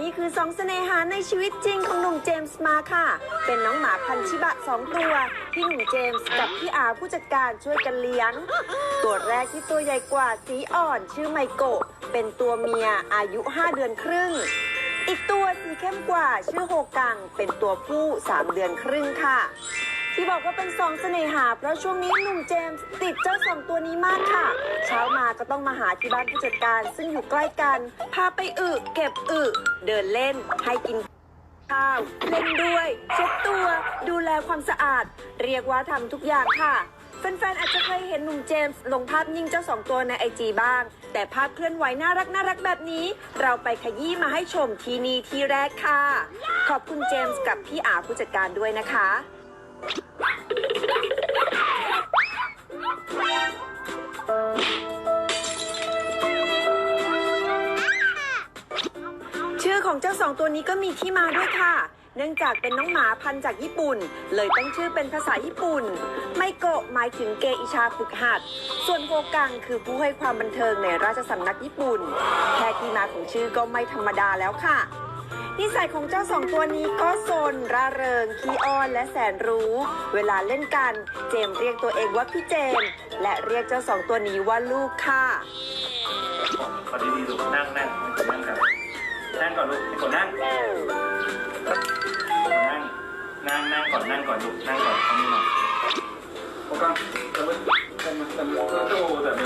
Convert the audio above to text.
นี่คือสองเสน่หาในชีวิตจริงของหนุ่มเจมส์มาค่ะ เป็นน้องหมาพันธุ์ชิบะสองตัวที่หนุ่มเจมส์กับพี่อาผู้จัดการช่วยกันเลี้ยง ตัวแรกที่ตัวใหญ่กว่าสีอ่อนชื่อไมโกะเป็นตัวเมียอายุ 5 เดือนครึ่ง อีกตัวสีเข้มกว่าชื่อโฮกัง เป็นตัวผู้ 3 เดือนครึ่งค่ะที่บอกว่าเป็นสองเสน่หา เพราะช่วงนี้หนุ่มเจมส์ติดเจ้าสองตัวนี้มากค่ะ เช้า ก็ต้องมาหาที่บ้านผู้จัดการ ซึ่งอยู่ใกล้กัน พาไปอึเก็บอึเดินเล่น ให้กินข้าว เล่นด้วยเช็ดตัว ดูแลความสะอาด เรียกว่าทำทุกอย่างค่ะแฟนๆ อาจจะเคยเห็นหนุ่มเจมส์ลงภาพนิ่งเจ้าสองตัวในไอจีบ้าง แต่ภาพเคลื่อนไหวน่ารักน่ารักแบบนี้ เราไปขยี้มาให้ชมที่นี่ที่แรกค่ะ ขอบคุณเจมส์กับพี่อาผู้จัดการด้วยนะคะ ของเจ้าสองตัวนี้ก็มีที่มาด้วยค่ะ เนื่องจากเป็นน้องหมาพันธุ์จากญี่ปุ่น เลยตั้งชื่อเป็นภาษาญี่ปุ่น ไมโกะหมายถึงเกอิชาฝึกหัด ส่วนโกกังคือผู้ให้ความบันเทิงในราชสำนักญี่ปุ่น แค่ที่มาของชื่อก็ไม่ธรรมดาแล้วค่ะนิสัยของเจ้าสองตัวนี้ก็ซนร่าเริงขี้อ้อนและแสนรู้ เวลาเล่นกัน เจมเรียกตัวเองว่าพี่เจม และเรียกเจ้าสองตัวนี้ว่าลูกค่ะ ขอดีๆลูกนั่งนั่งนั่งครับนั่ง นั่งนั่งก่อนนั่งก่อนลูกนั่งก่อนตรงนี้มาโอเคแต่มือแต่มือแต่มือแต่มือแต่มือ